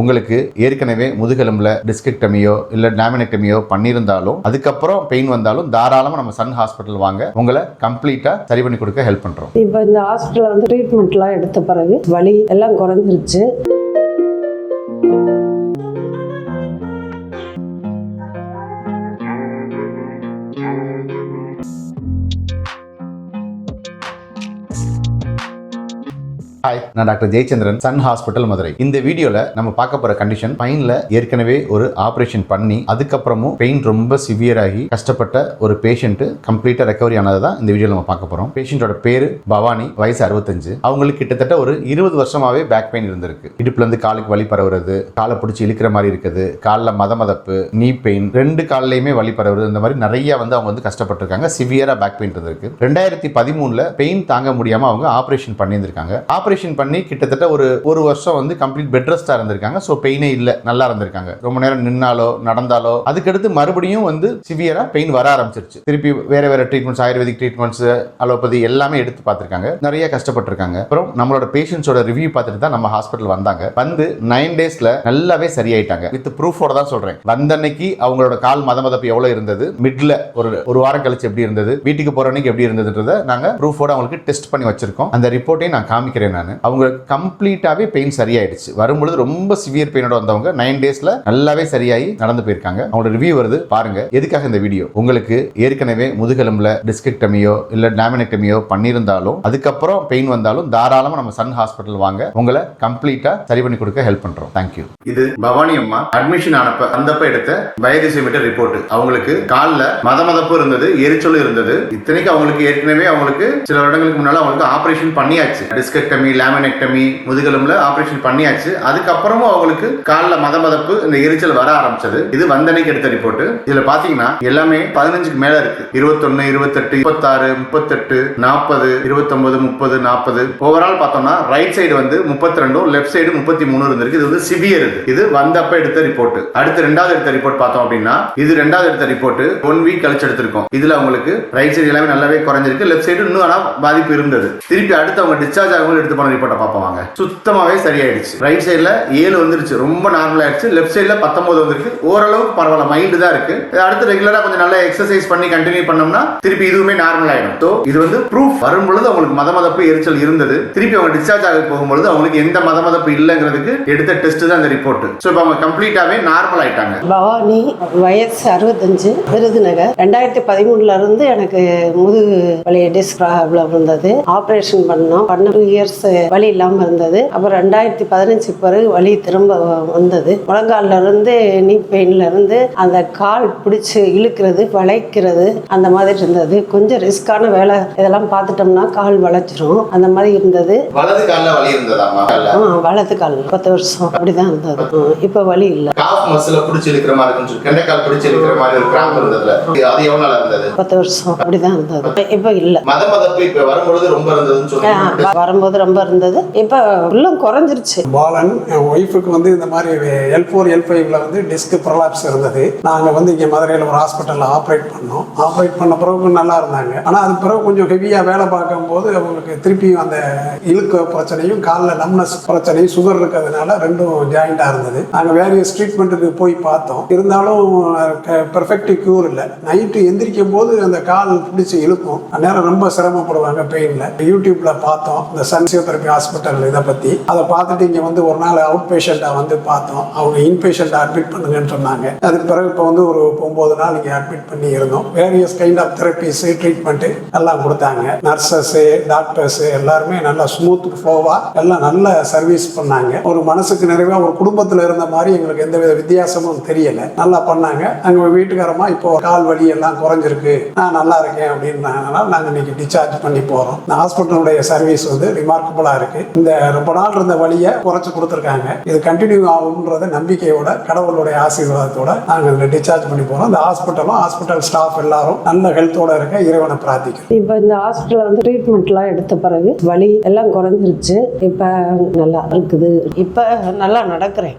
உங்களுக்கு ஏற்கனவே முதுகெலும்பில் டிஸ்கெக்டமியோ இல்லை டாமினெக்டமியோ பண்ணியிருந்தாலும் அதுக்கப்புறம் பெயின் வந்தாலும் தாராளமாக நம்ம சன் ஹாஸ்பிட்டல் வாங்க. உங்களை கம்ப்ளீட்டாக சரி பண்ணி கொடுக்க ஹெல்ப் பண்ணுறோம் இப்போ இந்த ஹாஸ்பிட்டலில் வந்து ட்ரீட்மெண்ட்லாம் எடுத்த பிறகு வலி எல்லாம் குறைஞ்சிருச்சு. ஹாய் நான் doctor Jayachandran Sun hospital Madurai. இந்த வீடியோல நம்ம பார்க்க போற கண்டிஷன் பைன்ல ஏற்கனவே ஒரு ஆபரேஷன் பண்ணி அதுக்கப்புறமும் பெயின் ரொம்ப சிவியர் ஆகி கஷ்டப்பட்ட ஒரு பேஷண்ட் கம்ப்ளீட்டா ரெக்கவரி ஆனது தான் இந்த வீடியோல நம்ம பார்க்க போறோம். பேஷண்டோட பேரு பவானி வயசு அறுபத்தஞ்சு. அவங்களுக்கு கிட்டத்தட்ட ஒரு இருபது வருஷமாவே பேக் பெயின் இருந்திருக்கு. இடுப்புல இருந்து காலுக்கு வலி பரவுறது காலை பிடிச்சி இழுக்கிற மாதிரி இருக்குது காலில் மத மதப்பு நீ பெயின் ரெண்டு காலிலையுமே வலி பரவுறது இந்த மாதிரி நிறைய வந்து அவங்க வந்து கஷ்டப்பட்டிருக்காங்க. சிவியரா பேக் பெயின் இருந்திருக்கு. ரெண்டாயிரத்தி பதிமூணுல பெயின் தாங்க முடியாம அவங்க ஆபரேஷன் பண்ணியிருந்திருக்காங்க. ஆபரேஷன் பண்ணி கிட்டத்தட்ட ஒரு ஒரு வருஷம் வந்து கம்ப்ளீட் பெட் ரெஸ்டாக இருந்திருக்காங்க. ஸோ பெயினே இல்லை நல்லா இருந்திருக்காங்க. ரொம்ப நேரம் நின்னாலோ நடந்தாலோ அதுக்கடுத்து மறுபடியும் வந்து சிவியராக பெயின் வர ஆரம்பிச்சிருச்சு. திருப்பி வேற வேற ட்ரீட்மெண்ட்ஸ் ஆயுர்வேதிக் ட்ரீட்மெண்ட்ஸ் அலோபதி எல்லாமே எடுத்து பார்த்துருக்காங்க. நிறைய கஷ்டப்பட்டிருக்காங்க. அப்புறம் நம்மளோட பேஷண்ட்ஸோட ரிவ்யூ பார்த்துட்டு தான் நம்ம ஹாஸ்பிட்டல் வந்தாங்க. வந்து நைன் டேஸ்ல நல்லாவே சரியாயிட்டாங்க. வித் ப்ரூஃபோட தான் சொல்றேன். வந்தன்னைக்கு அவங்களோட கால் மத மதப்பு எவ்வளோ இருந்தது? மிட்ல ஒரு ஒரு வாரம் கழிச்சு எப்படி இருந்தது? வீட்டுக்கு போற அன்னைக்கு எப்படி இருந்ததுன்றத நாங்கள் ப்ரூஃபோட அவங்களுக்கு டெஸ்ட் பண்ணி வச்சிருக்கோம். அந்த ரிப்போர்ட்டையும் நான் காமிக்கிறேன் நான். அவங்க கம்ப்ளீட்டாகவே பெயின் சரியாயிடுச்சு. வரும்பொழுது ரொம்ப சிவியர் பெயினோட வந்தவங்க நைன் டேஸ்ல நல்லாவே சரியாகி நடந்து போயிருக்காங்க. அவங்களோட ரிவ்யூ வருது. பாருங்க. எதுக்காக இந்த வீடியோ உங்களுக்கு ஏற்கனவே முதுகெலும்புல டிஸ்கெக்டமியோ இல்லை லேமினெக்டமியோ பண்ணியிருந்தாலும் அதுக்கப்புறம் பெயின் வந்தாலும் தாராளமாக நம்ம சன் ஹாஸ்பிட்டல் வாங்க. உங்களை கம்ப்ளீட்டாக சரி பண்ணி கொடுக்க ஹெல்ப் பண்ணுறோம் தேங்க்யூ இது பவானி அம்மா அட்மிஷன் ஆனப்ப அந்தப்ப எடுத்த வயதிசைமீட்டர் ரிப்போர்ட் அவங்களுக்கு காலில் மத மதப்பு இருந்தது எரிச்சலும் இருந்தது. இத்தனைக்கு அவங்களுக்கு ஏற்கனவே அவங்களுக்கு சில வருடங்களுக்கு முன்னால் அவங்களுக்கு ஆப்ரேஷன் பண்ணியாச்சு. டிஸ்கெக்டமி லேமினெக்டமி முதுகெலும்புல ஆபரேஷன் பண்ணியாச்சு. அதுக்கப்புறமும் அவங்களுக்கு காலில் மத மதப்பு இந்த எரிச்சல் வர ஆரம்பிச்சது. இது வந்தனைக்கு எடுத்த ரிப்போர்ட் இதுல பாத்தீங்கன்னா எல்லாமே பதினஞ்சுக்கு மேல இருக்கு. இருபத்தொன்னு இருபத்தெட்டு முப்பத்தாறு முப்பத்தெட்டு நாற்பது இருபத்தொன்பது முப்பது நாற்பது ஓவரால் பார்த்தோம்னா ரைட் சைடு வந்து முப்பத்தி ரெண்டும் லெஃப்ட் சைடு முப்பத்தி மூணு இருந்திருக்கு. இது வந்து சிவியர் இது. இது வந்தப்ப எடுத்த ரிப்போர்ட் அடுத்து ரெண்டாவது எடுத்த ரிப்போர்ட் பார்த்தோம் அப்படின்னா இது ரெண்டாவது எடுத்த ரிப்போர்ட் ஒன் வீக் கழிச்சு எடுத்திருக்கோம். இதுல அவங்களுக்கு ரைட் சைடு எல்லாமே நல்லாவே குறைஞ்சிருக்கு. லெஃப்ட் சைடு இன்னும் பாதிப்பு இருந்தது. திருப்பி அடுத்து அவங்க டிஸ்சார்ஜ் ஆகும் எடுத்து போன ரிப்போர்ட்டை பார்ப்போம் வாங்க சரியாயிடுச்சு. ரைட் சைடில் ஏழு வந்துருச்சு. ரொம்ப நார்மல் ஆயிடுச்சு. லெஃப்ட் சைடில் பத்தொம்போது வந்திருக்கு. ஓரளவுக்கு பரவாயில்ல. மைல்டு தான் இருக்கு. அடுத்து ரெகுலராக கொஞ்சம் நல்லா எக்ஸசைஸ் பண்ணி கண்டினியூ பண்ணோம்னா திருப்பி இதுவுமே நார்மல் ஆயிடும். ஸோ இது வந்து ப்ரூஃப் வரும் பொழுது அவங்களுக்கு மத மதப்பு எரிச்சல் இருந்தது. திருப்பி அவங்க டிஸ்சார்ஜ் ஆக போகும்பொழுது அவங்களுக்கு எந்த மத மதப்பு இல்லைங்கிறதுக்கு எடுத்த டெஸ்ட் தான் இந்த ரிப்போர்ட் ஸோ இப்போ அவங்க கம்ப்ளீட்டாகவே நார்மல் ஆயிட்டாங்க. பவானி வயசு அறுபத்தஞ்சு விருதுநகர். ரெண்டாயிரத்தி பதிமூணுல இருந்து எனக்கு முதுகு வலி டிஸ்க் ப்ராப்ளம் இருந்தது. ஆப்ரேஷன் பண்ணோம். பண்ண டூ இயர்ஸ் வலி இல்லாமல் இருந்தது. அப்புறம் ரெண்டாயிரத்தி பதினஞ்சுக்கு பிறகு வலி திரும்ப வந்தது. முழங்கால்ல இருந்து நீ பெயின்ல இருந்து அந்த கால் பிடிச்சு இழுக்கிறது வளைக்கிறது அந்த மாதிரி இருந்தது. கொஞ்சம் ரிஸ்கான வேலை. இதெல்லாம் பார்த்துட்டோம்னா கால் வளைச்சிரும். அந்த மாதிரி இருந்தது. வலது காலில் வலி இருந்ததாமா ஆ வலது கால். பத்து வருஷம் அப்படிதான் இருந்தது. இப்போ வலி இல்லை. காஃப் மசில பிடிச்சி இழுக்கிற மாதிரி இருக்கும் சொல்லி கெண்டைக்கால் பிடிச்சி இழுக்கிற மாதிரி ஒரு கிராம்ப் இருந்ததுல. அது எவ்வளவு நாளா இருந்தது? பத்து வருஷம் அப்படிதான் இருந்தது. இப்போ இல்லை. மத மதப்பு இப்ப வரும்பொழுது ரொம்ப இருந்ததுன்னு வ- வரும்போது ரொம்ப இருந்தது. இப்போ உள்ளம் குறைஞ்சிருச்சு. பாலன் என் ஒய்ஃபுக்கு வந்து இந்த மாதிரி எல் ஃபோர் எல் ஃபைவ்ல வந்து டிஸ்க் ப்ரொலாப்ஸ் இருந்தது. நாங்கள் வந்து இங்கே மதுரையில் ஒரு ஹாஸ்பிட்டலில் ஆப்ரேட் பண்ணோம். ஆப்ரேட் பண்ண பிறகு நல்லா இருந்தாங்க. ஆனால் அது பிறகு கொஞ்சம் ஹெவியாக வேலை பார்க்கும்போது அவங்களுக்கு திருப்பியும் அந்த இழுக்க பிரச்சனையும் காலில் நம்னஸ் பிரச்சனையும் சுகர் இருக்கிறதுனால ரெண்டும் ஜாயிண்டாக இருந்தது. நாங்கள் வேரியஸ் ட்ரீட்மெண்ட்டுக்கு போய் பார்த்தோம். இருந்தாலும் பெர்ஃபெக்டிவ் க்யூர் இல்லை. நைட்டு எந்திரிக்கும் போது அந்த கால் பிடிச்சி இழுக்கும். அந்நேரம் ரொம்ப சிரமப்படுவாங்க பெயினில் யூடியூப்பில் பார்த்தோம். இந்த சன்சியோதெரபி ஹாஸ்பிட்டல் இதை பற்றி அதை பார்த்துட்டு இங்கே வந்து ஒரு நாள் அவுட் பேஷண்ட்டாக வந்து பார்த்தோம். அவங்க இன் பேஷண்ட்டை அட்மிட் பண்ணுங்கன்னு சொன்னாங்க. அதுக்கு பிறகு இப்போ வந்து ஒரு ஒம்பது நாள் இங்கே அட்மிட் பண்ணி இருந்தோம். Various kind of therapies treatment எல்லாம் கொடுத்தாங்க. நர்சஸ்ஸு டாக்டர்ஸு எல்லாருமே நல்லா ஸ்மூத் ஃப்ளோவாக எல்லாம் நல்ல சர்வீஸ் பண்ணாங்க. ஒரு மனசுக்கு நிறைவாக ஒரு குடும்பத்தில் இருந்த மாதிரி எங்களுக்கு எந்த வித வித்தியாசமும் தெரியலை. நல்லா பண்ணாங்க. அங்கே வீட்டுக்காரமா இப்போ கால் வலி எல்லாம் குறைஞ்சிருக்கு. நான் நல்லா இருக்கேன் அப்படின்னாங்கனால நாங்கள் இன்னைக்கு டிஸ்சார்ஜ் பண்ணி போகிறோம் இந்த ஹாஸ்பிட்டலுடைய சர்வீஸ் வந்து ரிமார்க்கபுளாக இருக்கு. இந்த ரொம்ப நாள் இருந்த வழியை குறைச்சு கொடுத்துருக்காங்க. இது கண்டினியூ ஆகும்ன்றத நம்பிக்கையோட கடவுளுடைய ஆசீர்வாதத்தோட நாங்கள் இதில் டிஸ்சார்ஜ் பண்ணி போகிறோம் இந்த ஹாஸ்பிட்டலும் ஹாஸ்பிட்டல் ஸ்டாஃப் எல்லாரும் நல்ல ஹெல்த்தோட இருக்க இறைவனை பிரார்த்திக்கிறோம். இப்போ இந்த ஹாஸ்பிட்டலில் வந்து ட்ரீட்மெண்ட்லாம் எடுத்த பிறகு வலி எல்லாம் குறைஞ்சிருச்சு. இப்போ நல்லா இருக்குது. இப்போ நல்லா நடக்கிறேன்.